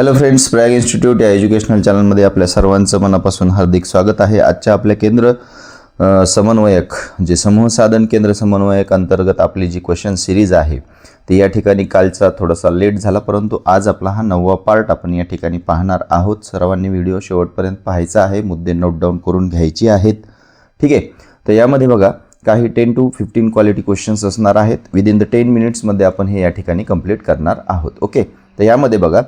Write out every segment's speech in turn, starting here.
Hello friends Prayag institute या educational चॅनलमध्ये आपल्या सर्वांचं मनापासून हार्दिक स्वागत आहे. आजच्या आपल्या केंद्र समन्वयक जे समूह साधन केंद्र समन्वयक अंतर्गत आपली जी क्वेश्चन सिरीज आहे ती या ठिकाणी कालचा थोडासा लेट झाला परंतु आज आपला हा नववा पार्ट आपण या ठिकाणी पाहणार आहोत. सर्वांनी व्हिडिओ शेवटपर्यंत पाहायचा आहे मुद्दे नोट डाऊन करून घ्यायचे आहेत. ठीक आहे? तर यामध्ये बघा काही ten to fifteen quality questions असणार आहेत. विदिन द टेन मिनिट्समध्ये आपण हे या ठिकाणी कंप्लीट करणार आहोत. ओके तर यामध्ये बघा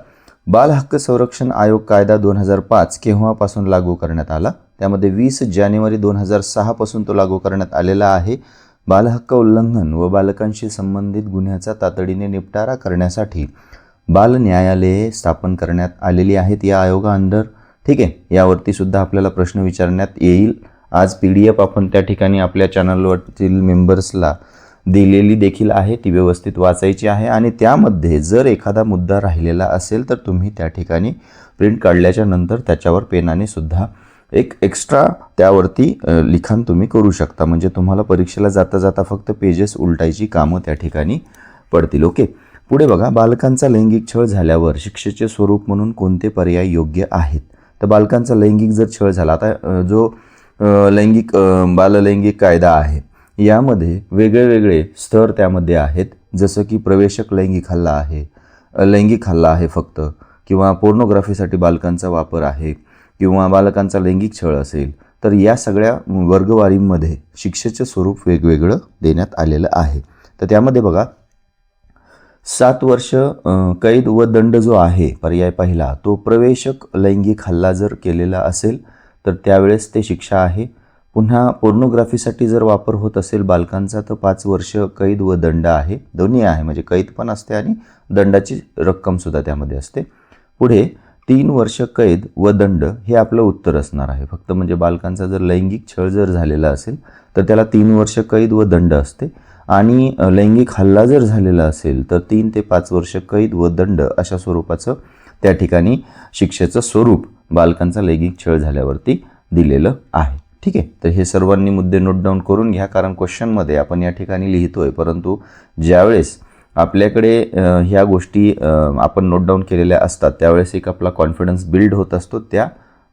बाल हक्क संरक्षण आयोग कायदा दोन हजार पाच केव्हापासून लागू करण्यात आला? त्यामध्ये वीस जानेवारी दोन हजार सहापासून तो लागू करण्यात आलेला आहे. बालहक्क उल्लंघन व बालकांशी संबंधित गुन्ह्याचा तातडीने निपटारा करण्यासाठी बाल न्यायालये स्थापन करण्यात आलेली आहेत या आयोगा अंडर ठीक आहे यावरती सुद्धा आपल्याला प्रश्न विचारण्यात येईल. आज पी डी एफ आपण त्या ठिकाणी आपल्या चॅनलवरतील मेंबर्सला दिलेली देखील आहे ती व्यवस्थित वाचायची आहे आणि त्यामध्ये जर एखादा मुद्दा राहिलेला असेल तर तुम्ही त्या ठिकाणी प्रिंट काढल्याच्या नंतर त्याच्यावर पेनाने सुद्धा एक एक्स्ट्रा त्यावरती लिखाण तुम्ही करू शकता. म्हणजे तुम्हाला परीक्षेला जाता जाता फक्त पेजेस उलटायची कामं त्या ठिकाणी पडतील. ओके. पुढे बघा बालकांचा लैंगिक छळ झाल्यावर शिक्षेचे स्वरूप म्हणून कोणते पर्याय योग्य आहेत? तर बालकांचा लैंगिक जर छळ झाला आता जो लैंगिक बाललैंगिक कायदा आहे यामध्ये वेगळे वेगळे स्तर त्यामध्ये आहेत. जसं की प्रवेशक लैंगिक हल्ला आहे. लैंगिक हल्ला आहे फक्त. किंवा पोर्नोग्राफीसाठी बालकांचा वापर आहे. किंवा बालकांचा लैंगिक छळ असेल. तर या सगळ्या वर्गवारींमध्ये शिक्षेचं स्वरूप वेगवेगळं देण्यात आलेलं आहे. तर त्यामध्ये बघा सात वर्ष कैद व दंड जो आहे पर्याय पहिला तो प्रवेशक लैंगिक हल्ला जर केलेला असेल तर त्यावेळेस ते शिक्षा आहे. पुन्हा पोर्नोग्राफीसाठी जर वापर होत असेल बालकांचा तर पाच वर्ष कैद व दंड आहे. दोन्ही आहे म्हणजे कैद पण असते आणि दंडाची रक्कमसुद्धा त्यामध्ये असते. पुढे तीन वर्ष कैद व दंड हे आपलं उत्तर असणार आहे. फक्त म्हणजे बालकांचा जर लैंगिक छळ जर झालेला असेल तर त्याला तीन वर्ष कैद व दंड असते. आणि लैंगिक हल्ला जर झालेला असेल तर तीन ते पाच वर्ष कैद व दंड अशा स्वरूपाचं त्या ठिकाणी शिक्षेचं स्वरूप बालकांचा लैंगिक छळ झाल्यावरती दिलेलं आहे. ठीक आहे? तर हे सर्वांनी मुद्दे नोट डाऊन करून घ्या कारण क्वेश्चनमध्ये आपण या ठिकाणी लिहितो आहे परंतु ज्यावेळेस आपल्याकडे ह्या गोष्टी आपण नोट डाऊन केलेल्या असतात त्यावेळेस एक आपला कॉन्फिडन्स बिल्ड होत असतो त्या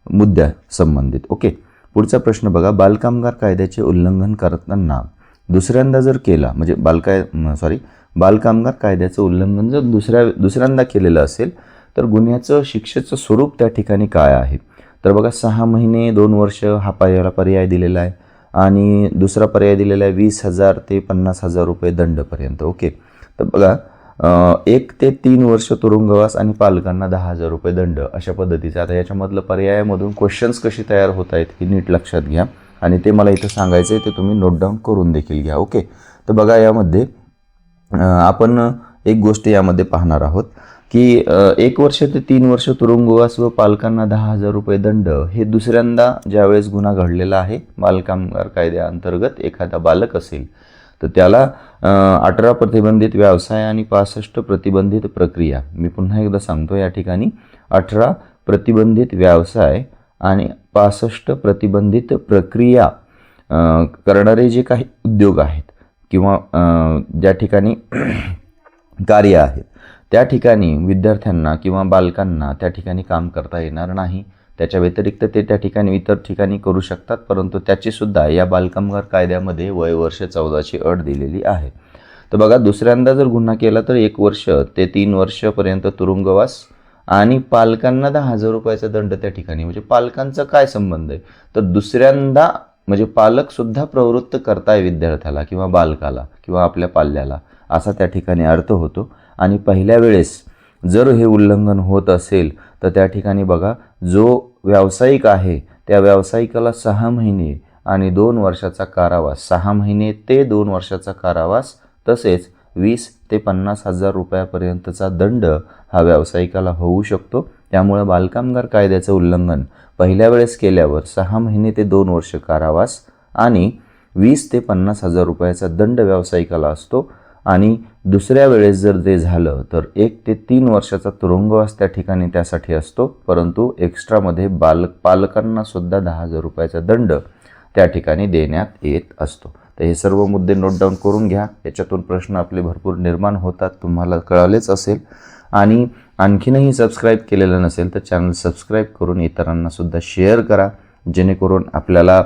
मुद्द्या संबंधित. ओके पुढचा प्रश्न बघा. बालकामगार कायद्याचे उल्लंघन करताना दुसऱ्यांदा जर केला म्हणजे बालकाय सॉरी बालकामगार कायद्याचं उल्लंघन जर दुसऱ्या दुसऱ्यांदा केलेलं असेल तर गुन्ह्याचं शिक्षेचं स्वरूप त्या ठिकाणी काय आहे? तर बघा सहा महिने दोन वर्ष हा पर्याला पर्याय दिलेला आहे. आणि दुसरा पर्याय दिलेला आहे वीस हजार ते पन्नास हजार रुपये दंडपर्यंत ओके? तर बघा एक ते तीन वर्ष तुरुंगवास आणि पालकांना दहा हजार रुपये दंड अशा पद्धतीचा. आता याच्यामधलं पर्यायामधून क्वेश्चन्स कशी तयार होत आहेत ही नीट लक्षात घ्या. आणि ते मला इथं सांगायचं आहे ते तुम्ही नोट डाऊन करून देखील घ्या ओके? तर बघा यामध्ये आपण एक गोष्ट यामध्ये पाहणार आहोत की एक वर्ष ते तीन वर्ष तुरुंगवास व पालकांना दहा हजार रुपये दंड हे दुसऱ्यांदा ज्यावेळेस गुन्हा घडलेला आहे बालकामगार कायद्याअंतर्गत एखादा बालक असेल तर त्याला अठरा प्रतिबंधित व्यवसाय आणि पासष्ट प्रतिबंधित प्रक्रिया मी पुन्हा एकदा सांगतो या ठिकाणी अठरा प्रतिबंधित व्यवसाय आणि पासष्ट प्रतिबंधित प्रक्रिया करणारे जे काही उद्योग आहेत किंवा ज्या ठिकाणी कार्य आहेत. त्या ठिकाणी विद्यार्थ्यांना किंवा बालकांना त्या ठिकाणी काम करता येणार नाही. त्याच्या व्यतिरिक्त ते त्या ठिकाणी इतर ठिकाणी करू शकतात परंतु त्याचीसुद्धा या बालकामगार कायद्यामध्ये वय वर्ष चौदाची अट दिलेली आहे. तर बघा दुसऱ्यांदा जर गुन्हा केला तर एक वर्ष ते तीन वर्षपर्यंत तुरुंगवास आणि पालकांना दहा हजार रुपयाचा दंड त्या ठिकाणी. म्हणजे पालकांचा काय संबंध आहे? तर दुसऱ्यांदा म्हणजे पालकसुद्धा प्रवृत्त करताय विद्यार्थ्याला किंवा बालकाला किंवा आपल्या पाल्याला. असा त्या ठिकाणी अर्थ होतो. आणि पहिल्या वेळेस जर हे उल्लंघन होत असेल तर त्या ठिकाणी बघा जो व्यावसायिक आहे त्या व्यावसायिकाला सहा महिने आणि दोन वर्षाचा कारावास सहा महिने ते दोन वर्षाचा कारावास तसेच वीस ते पन्नास हजार रुपयापर्यंतचा दंड हा व्यावसायिकाला होऊ शकतो. त्यामुळे बालकामगार कायद्याचं उल्लंघन पहिल्या वेळेस केल्यावर सहा महिने ते दोन वर्ष कारावास आणि वीस ते पन्नास हजार रुपयाचा दंड व्यावसायिकाला असतो. आणि दुसऱ्या वेळेस जर ते झालं तर एक ते तीन वर्षाचा तुरुंगवास त्या ठिकाणी त्यासाठी असतो. परंतु एक्स्ट्रामध्ये बालक पालकांनासुद्धा दहा हजार रुपयाचा दंड त्या ठिकाणी देण्यात येत असतो. तर हे सर्व मुद्दे नोट डाऊन करून घ्या. याच्यातून प्रश्न आपले भरपूर निर्माण होतात तुम्हाला कळालेच असेल. आणि आणखीनही सबस्क्राईब केलेलं नसेल तर चॅनल सबस्क्राईब करून इतरांनासुद्धा शेअर करा. जेणेकरून आपल्याला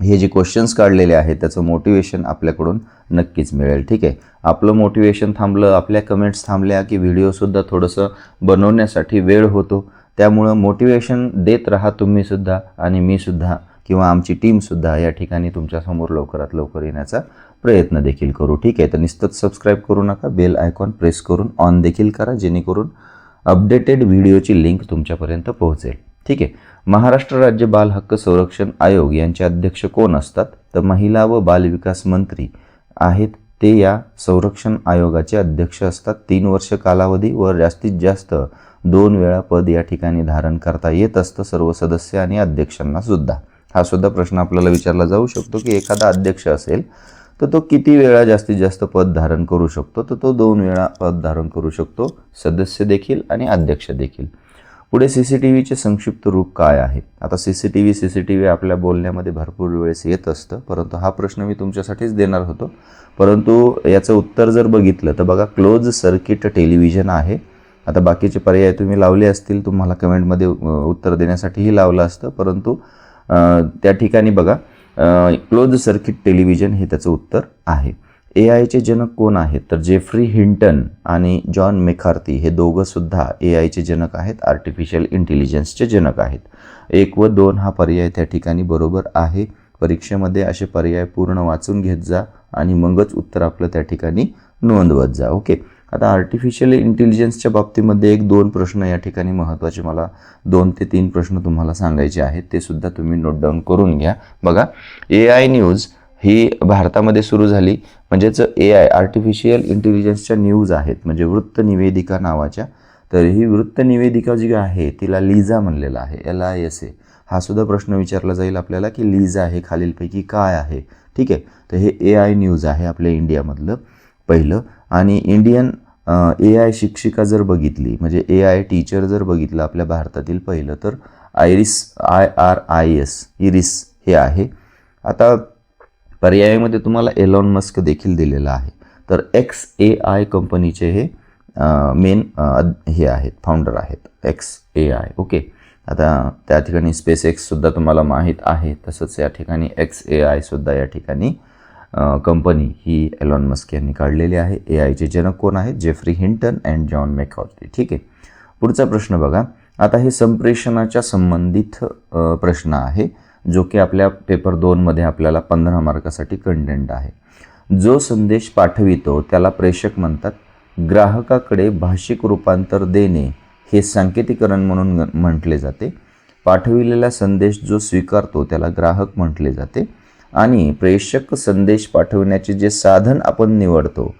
हे जे क्वेश्चन्स काढलेले आहेत त्याचं मोटिवेशन आपल्याकडून नक्कीच मिळेल. ठीक आहे? आपलं मोटिवेशन थांबलं आपल्या कमेंट्स थांबल्या की व्हिडिओसुद्धा थोडंसं बनवण्यासाठी वेळ होतो. त्यामुळं मोटिवेशन देत राहा तुम्हीसुद्धा आणि मीसुद्धा किंवा आमची टीमसुद्धा या ठिकाणी तुमच्यासमोर लवकरात लवकर येण्याचा प्रयत्न देखील करू. ठीक आहे? तर नुसतंच सबस्क्राईब करू नका बेल आयकॉन प्रेस करून ऑन देखील करा जेणेकरून अपडेटेड व्हिडिओची लिंक तुमच्यापर्यंत पोहोचेल. ठीक आहे. महाराष्ट्र राज्य बाल हक्क संरक्षण आयोग यांचे अध्यक्ष कोण असतात? तर महिला व बालविकास मंत्री आहेत. ते या संरक्षण आयोगाचे अध्यक्ष असतात. तीन वर्ष कालावधी व जास्तीत जास्त दोन वेळा पद या ठिकाणी धारण करता येत असतं. सर्व सदस्य आणि अध्यक्षांना सुद्धा. हा सुद्धा प्रश्न आपल्याला विचारला जाऊ शकतो की एखादा अध्यक्ष असेल तर तो किती वेळा जास्तीत जास्त पद धारण करू शकतो? तर तो दोन वेळा पद धारण करू शकतो. सदस्य देखील आणि अध्यक्ष देखील. पुढे सी सी टी व्हीचे संक्षिप्त रूप काय आहे? आता C C T V C C T V आपल्या बोलण्यामध्ये भरपूर वेळेस येत असतं परंतु हा प्रश्न मी तुमच्यासाठीच देणार होतो. परंतु याचं उत्तर जर बघितलं तर बघा क्लोज सर्किट टेलिव्हिजन आहे. आता बाकीचे पर्याय तुम्ही लावले असतील तुम्हाला कमेंटमध्ये उत्तर देण्यासाठीही लावलं असतं परंतु त्या ठिकाणी बघा क्लोज सर्किट टेलिव्हिजन हे त्याचं उत्तर आहे. ए आयचे जनक कोण आहेत? तर जेफ्री हिंटन आणि जॉन मेखार्थी हे दोघंसुद्धा ए आयचे जनक आहेत आर्टिफिशियल इंटेलिजन्सचे जनक आहेत. एक व दोन हा पर्याय त्या ठिकाणी बरोबर आहे. परीक्षेमध्ये असे पर्याय पूर्ण वाचून घेत जा आणि मगच उत्तर आपलं त्या ठिकाणी नोंदवत जा ओके? आता आर्टिफिशियल इंटेलिजन्सच्या बाबतीमध्ये एक दोन प्रश्न या ठिकाणी महत्त्वाचे मला दोन ते तीन प्रश्न तुम्हाला सांगायचे आहेत. ते सुद्धा तुम्ही नोट डाऊन करून घ्या. बघा ए आय न्यूज ही भारतामध्ये सुरू झाली. म्हणजेच ए आय आर्टिफिशियल इंटेलिजन्सच्या न्यूज आहेत. म्हणजे वृत्त निवेदिका नावाच्या. तर ही वृत्त निवेदिका जी आहे तिला लिझा म्हणलेलं आहे. एल आय एस ए हा सुद्धा प्रश्न विचारला जाईल आपल्याला की लिझा हे खालीलपैकी काय आहे? ठीक आहे? तर हे ए आय न्यूज आहे आपल्या इंडियामधलं पहिलं. आणि इंडियन ए आय शिक्षिका जर बघितली म्हणजे ए आय टीचर जर बघितलं आपल्या भारतातील पहिलं तर iris I R I S iris हे आहे. आता पर्यायामध्ये तुम्हाला एलॉन मस्क देखील दिलेला आहे. तर एक्स ए आय कंपनीचे हे मेन हे आहेत फाउंडर आहेत. एक्स ए आय ओके आता त्या ठिकाणी स्पेस एक्ससुद्धा तुम्हाला माहीत आहे. तसंच या ठिकाणी एक्स ए आयसुद्धा या ठिकाणी कंपनी ही एलॉन मस्क यांनी काढलेली आहे. ए आयचे जनक कोण आहेत? Geoffrey Hinton and John McCarthy ठीक आहे. पुढचा प्रश्न बघा. आता हे संप्रेषणाच्या संबंधित प्रश्न आहे. जो की आपल्या पेपर दोनमध्ये आपल्याला पंधरा मार्कासाठी कंटेंट आहे. जो संदेश पाठवितो त्याला प्रेषक म्हणतात ग्राहकाकडे भाषिक रूपांतर देणे हे सांकेतिकरण म्हणून ग- म्हटले जाते. पाठविलेला संदेश जो स्वीकारतो त्याला ग्राहक म्हटले जाते. आणि प्रेषक संदेश पाठवण्याचे जे साधन आपण निवडतो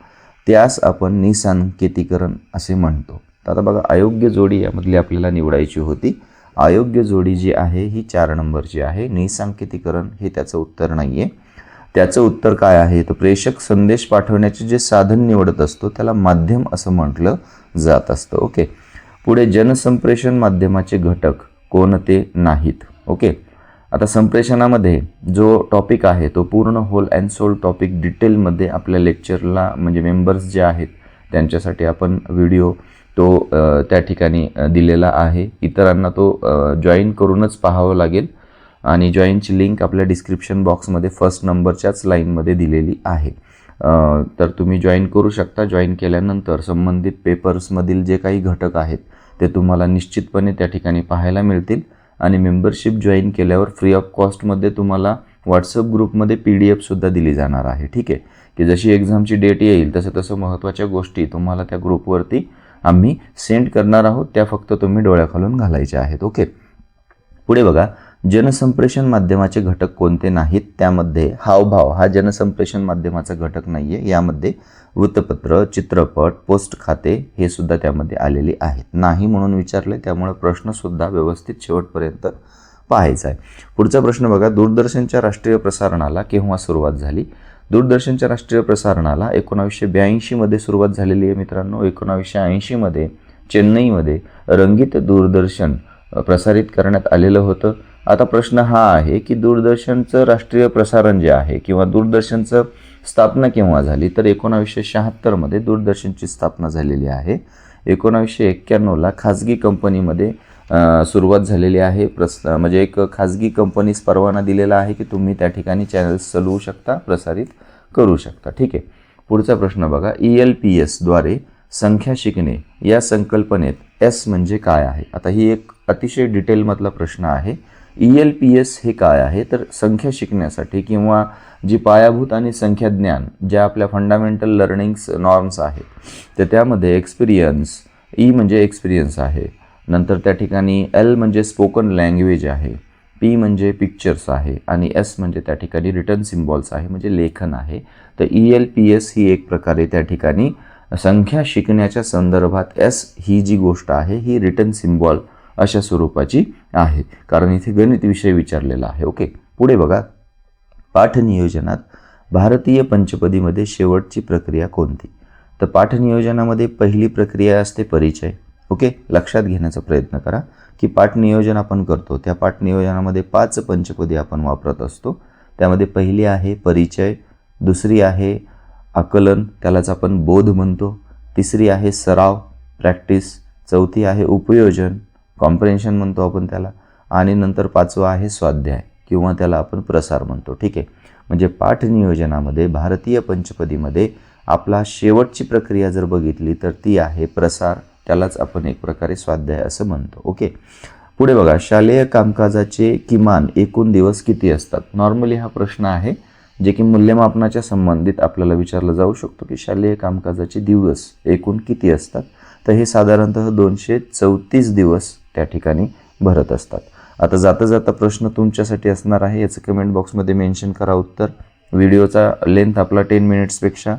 त्यास आपण निसांकेतिकरण असे म्हणतो. तर आता बघा अयोग्य जोडी यामधली आपल्याला निवडायची होती. अयोग्य जोडी जी आहे ही चार नंबरची आहे. निसांकेतिकरण हे त्याचं उत्तर नाही आहे त्याचं उत्तर काय आहे? तर प्रेषक संदेश पाठवण्याचे जे साधन निवडत असतो त्याला माध्यम असं म्हटलं जात असतं. ओके? पुढे जनसंप्रेषण माध्यमाचे घटक कोणते नाहीत. ओके? आता संप्रेषणामध्ये जो टॉपिक आहे तो पूर्ण होल अँड सोल टॉपिक डिटेलमध्ये आपल्या लेक्चरला म्हणजे मेंबर्स जे आहेत त्यांच्यासाठी आपण व्हिडिओ तो त्या ठिकाणी दिलेला आहे. इतरांना तो जॉईन करूनच पाहावं लागेल. आणि जॉईनची लिंक आपल्या डिस्क्रिप्शन बॉक्समध्ये फर्स्ट नंबरच्याच लाईनमध्ये दिलेली आहे. तर तुम्ही जॉईन करू शकता. जॉईन केल्यानंतर संबंधित पेपर्समधील जे काही घटक आहेत ते तुम्हाला निश्चितपणे त्या ठिकाणी पाहायला मिळतील. आणि मेंबरशिप जॉईन केल्यावर फ्री ऑफ कॉस्टमध्ये तुम्हाला व्हॉट्सअप ग्रुपमध्ये पी डी एफसुद्धा दिली जाणार आहे. ठीक आहे? की जशी एक्झामची डेट येईल तसं तसं महत्त्वाच्या गोष्टी तुम्हाला त्या ग्रुपवरती आम्ही सेंड करणार आहोत त्या फक्त तुम्ही डोळ्याखालून घालायच्या आहेत ओके? पुढे बघा जनसंप्रेषण माध्यमाचे घटक कोणते नाहीत? त्यामध्ये हावभाव हा जनसंप्रेषण माध्यमाचा घटक नाही आहे यामध्ये वृत्तपत्र चित्रपट पोस्ट खाते हे सुद्धा त्यामध्ये आलेले आहेत. नाही म्हणून विचारले त्यामुळे प्रश्नसुद्धा व्यवस्थित शेवटपर्यंत पाहायचा आहे. पुढचा प्रश्न बघा दूरदर्शनच्या राष्ट्रीय प्रसारणाला केव्हा सुरुवात झाली? दूरदर्शनच्या राष्ट्रीय प्रसारणाला एकोणावीसशे ब्याऐंशीमध्ये सुरुवात झालेली आहे मित्रांनो. एकोणावीसशे ऐंशीमध्ये चेन्नईमध्ये रंगीत दूरदर्शन प्रसारित करण्यात आलेलं होतं. आता प्रश्न हा आहे की दूरदर्शनचं राष्ट्रीय प्रसारण जे आहे किंवा दूरदर्शनचं स्थापना केव्हा झाली? तर एकोणावीसशे शहात्तरमध्ये दूरदर्शनची स्थापना झालेली आहे. एकोणावीसशे एक्क्याण्णवला खाजगी कंपनीमध्ये सुरुवात झालेली आहे. प्रस म्हणजे एक खाजगी कंपनीस परवाना दिलेला आहे की तुम्ही त्या ठिकाणी चॅनल्स चालवू शकता प्रसारित करू शकता. ठीक आहे. पुढचा प्रश्न बघा. ई एल पी एसद्वारे संख्या शिकणे या संकल्पनेत एस म्हणजे काय आहे? आता ही एक अतिशय डिटेलमधला प्रश्न आहे. ई एल पी एस हे काय आहे? तर संख्या शिकण्यासाठी किंवा जी पायाभूत आणि संख्या ज्ञान ज्या आपल्या फंडामेंटल लर्निंग्स नॉर्म्स आहेत तर त्यामध्ये एक्सपिरियन्स ई e म्हणजे एक्सपिरियन्स आहे. नंतर त्या ठिकाणी एल म्हणजे स्पोकन लँग्वेज आहे. पी म्हणजे पिक्चर्स आहे. आणि एस म्हणजे त्या ठिकाणी रिटर्न सिम्बॉल्स आहे म्हणजे लेखन आहे. तर ई एल पी एस ही एक प्रकारे त्या ठिकाणी संख्या शिकण्याच्या संदर्भात एस ही जी गोष्ट आहे ही रिटर्न सिम्बॉल अशा स्वरूपाची आहे. कारण इथे गणित विषय विचारलेला आहे. ओके पुढे बघा. पाठनियोजनात भारतीय पंचपदीमध्ये शेवटची प्रक्रिया कोणती? तर पाठनियोजनामध्ये पहिली प्रक्रिया असते परिचय. ओके? लक्षात घेण्याचा प्रयत्न करा की पाठ नियोजन आपण करतो. त्या पाठ नियोजनामध्ये पाच पंचपदी आपण वापरत असतो. त्यामध्ये पहिली आहे परिचय दुसरी आहे आकलन त्यालाच आपण बोध म्हणतो. तिसरी आहे सराव प्रॅक्टिस चौथी आहे उपयोजन कॉम्प्रेन्शन म्हणतो आपण त्याला. आणि नंतर पाचवा आहे स्वाध्याय किंवा त्याला आपण प्रसार म्हणतो. ठीक आहे? म्हणजे पाठ नियोजनामध्ये भारतीय पंचपदीमध्ये आपला शेवटची प्रक्रिया जर बघितली तर ती आहे प्रसार त्यालाच आपण एक प्रकारे स्वाध्याय असं म्हणतो. ओके? पुढे बघा शालेय कामकाजाचे किमान एकूण दिवस किती असतात? नॉर्मली हा प्रश्न आहे जे की मूल्यमापनाच्या संबंधित आपल्याला विचारलं जाऊ शकतो की शालेय कामकाजाचे दिवस एकूण किती असतात? तर हे साधारणतः दोनशे चौतीस दिवस त्या ठिकाणी भरत असतात. आता जाता जाता प्रश्न तुमच्यासाठी असणार आहे याचं कमेंट बॉक्समध्ये मेन्शन करा उत्तर. व्हिडिओचा लेंथ आपला टेन मिनिट्सपेक्षा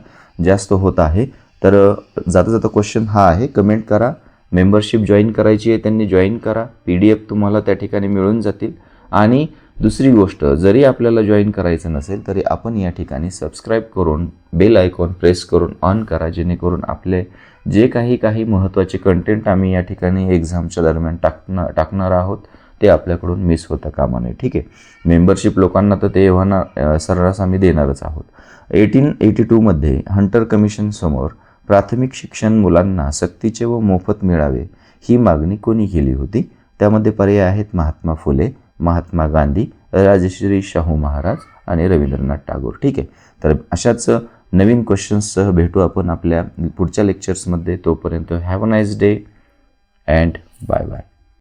जास्त होत आहे. तर जाता जाता क्वेश्चन हा आहे. कमेंट करा. मेंबरशिप जॉईन करायची आहे त्यांनी जॉईन करा. पी डी एफ तुम्हाला त्या ठिकाणी मिळून जातील. आणि दुसरी गोष्ट जरी आपल्याला जॉईन करायचं नसेल तरी आपण या ठिकाणी सबस्क्राईब करून बेल आयकॉन प्रेस करून ऑन करा. जेणेकरून आपले जे काही काही महत्त्वाचे कंटेंट आम्ही या ठिकाणी एक्झामच्या दरम्यान टाकणार टाकणार आहोत ते आपल्याकडून मिस होता कामा नये ठीक आहे? मेंबरशिप लोकांना तर ते एव्हाना सर्रास आम्ही देणारच आहोत. एटीन एटी टूमध्ये हंटर कमिशनसमोर प्राथमिक शिक्षण मुलांना सक्तीचे व मोफत मिळावे ही मागणी कोणी केली होती? त्यामध्ये पर्याय आहेत महात्मा फुले महात्मा गांधी राजश्री शाहू महाराज आणि रवींद्रनाथ टागोर. ठीक आहे? तर अशाच नवीन क्वेश्चन्ससह भेटू आपण आपल्या पुढच्या लेक्चर्समध्ये तोपर्यंत have a nice day and bye bye